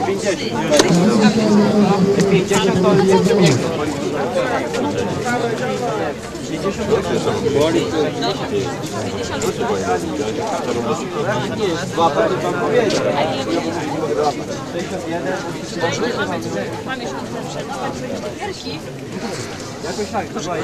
50 to jest piękne. Łapę to pan powiedział. Jakoś tak, chyba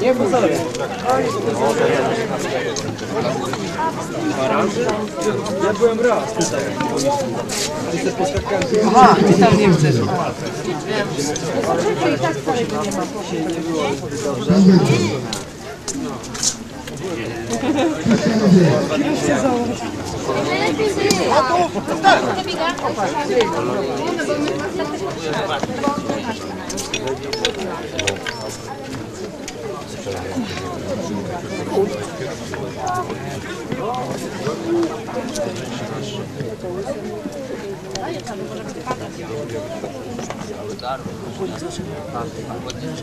Nie pozorę. Ja byłem raz tutaj. Aha, ty tam nie chcesz. Dzisiaj nie było dobrze. Albo nie, że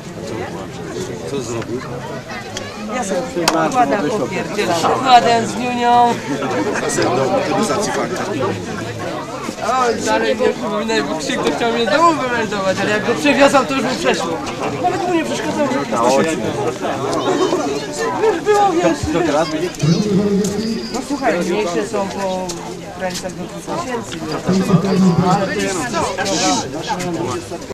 Co zrobił? Ja sobie układam popierdzielam. Układam z niunią. O, dalej nie przypominaj, bo krzyk to chciał mnie z domu wymeldować, ale jak go przewiozam, to już mu przeszło. Nawet mu nie przeszkadzał. Już było, wiesz. No słuchaj, mniejsze są po granicach do 2000. Ale to jest